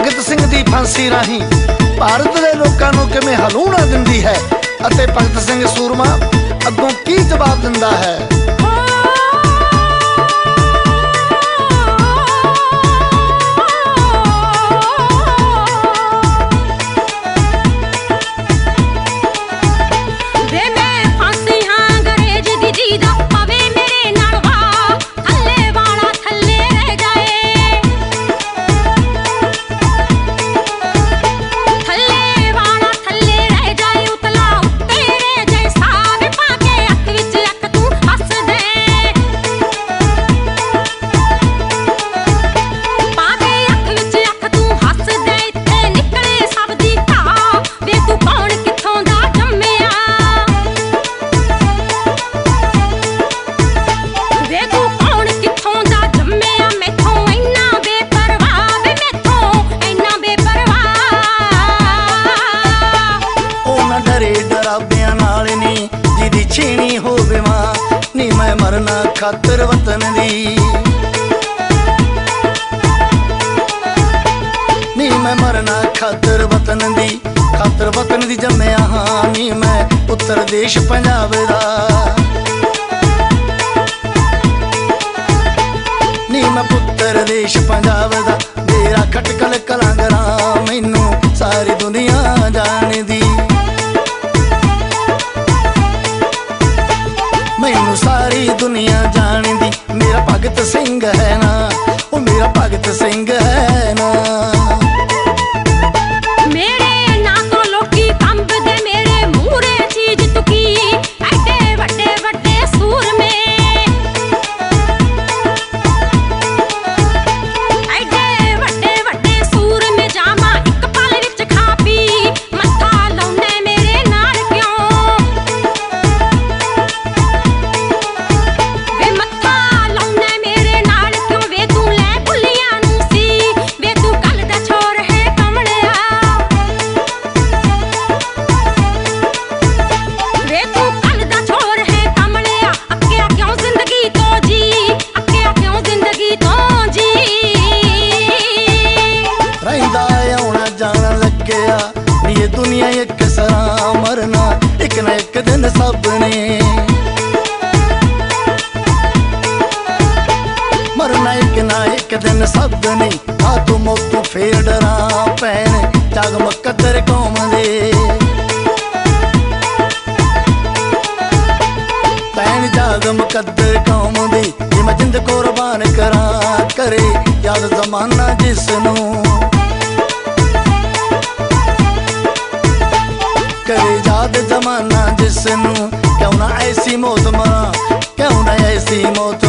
ਭਗਤ ਸਿੰਘ ਦੀ ਫਾਂਸੀ ਰਾਹੀਂ ਭਾਰਤ ਦੇ ਲੋਕਾਂ ਨੂੰ ਕਿਵੇਂ ਹਲੂਣਾ ਦਿੰਦੀ ਹੈ ਅਤੇ ਭਗਤ ਸਿੰਘ ਸੂਰਮਾ ਅੱਗੋਂ ਕੀ ਜਵਾਬ ਦਿੰਦਾ ਹੈ? ਖਾਤਰ ਵਤਨ ਦੀ। ਨੀ ਮੈਂ ਮਰਨਾ ਖਾਤਰ ਵਤਨ ਦੀ, ਖਾਤਰ ਵਤਨ ਦੀ ਜੰਮਿਆ ਹਾਂ। ਨੀ ਮੈਂ ਉੱਤਰ ਦੇਸ਼ ਪੰਜਾਬ ਦਾ। ਨੀ ਮੈਂ ਪੁੱਤਰ ਦੇਸ਼ ਪੰਜਾਬ ਦਾ। ਮੇਰਾ ਖਟਕਲ ਕਲਾਂਗਰਾ ਮੈਨੂੰ ਸਾਰੀ ਦੁਨੀਆ ਜਾਣਦੀ। ਮੈਨੂੰ ਸਾਰੀ ਦੁਨੀਆ ਜਾਣਦੀ ਮੇਰਾ ਭਗਤ ਸਿੰਘ ਹੈ ਨਾ ਉਹ ਮੇਰਾ ਭਗਤ ਸਿੰਘ ਹੈ ਨਾ। ਦਿਨ ਸਭ ਆ ਤੂੰ ਮੌਤ ਫੇਰ ਡਰਾਂ ਪੈਣ, ਜਗ ਮੁਕੱਦਰ ਕੌਮ ਦੇ। ਪੈਣ ਜਾਗ ਮੁਕੱਦਰ ਕੌਮ ਦੀ, ਜੇ ਮੈਂ ਜਿੰਦ ਕੁਰਬਾਨ ਕਰਾਂ, ਕਰੇ ਯਾਦ ਜ਼ਮਾਨਾ ਜਿਸ ਨੂੰ ਕਰੇ ਯਾਦ ਜ਼ਮਾਨਾ ਜਿਸ ਨੂੰ ਕਿਉਂ ਨਾ ਐਸੀ ਮੌਤ ਮਰਾਂ ਕਿਉਂ ਨਾ ਐਸੀ ਮੌਤ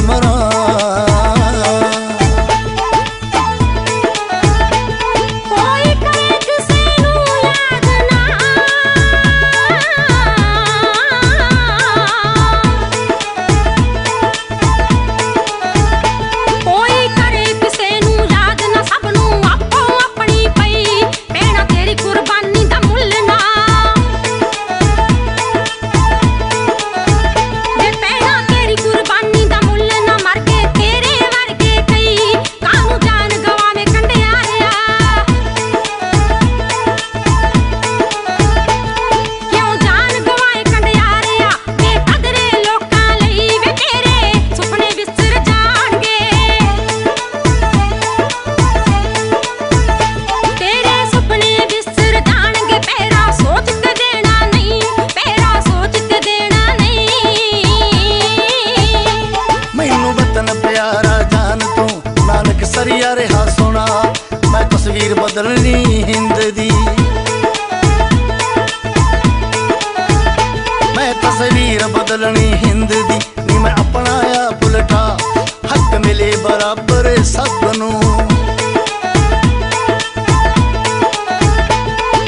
ਬਰਾਬਰ ਸਭ ਨੂੰ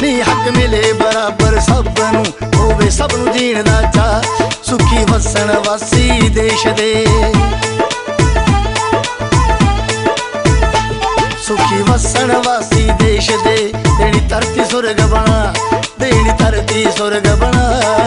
ਨੀ ਹੱਕ ਮਿਲੇ ਬਰਾਬਰ ਸਭ ਨੂੰ ਹੋਵੇ ਸਭ ਨੂੰ ਜੀਣ ਦਾ ਚਾ ਸੁਖੀ ਵਸਣ ਵਾਸੀ ਦੇਸ਼ ਦੇ। ਸੁਖੀ ਵਸਣ ਵਾਸੀ ਦੇਸ਼ ਦੇ, ਦੇਣੀ ਧਰਤੀ ਸੁਰਗ ਬਣਾ, ਦੇਣੀ ਧਰਤੀ ਸੁਰਗ ਬਣਾ।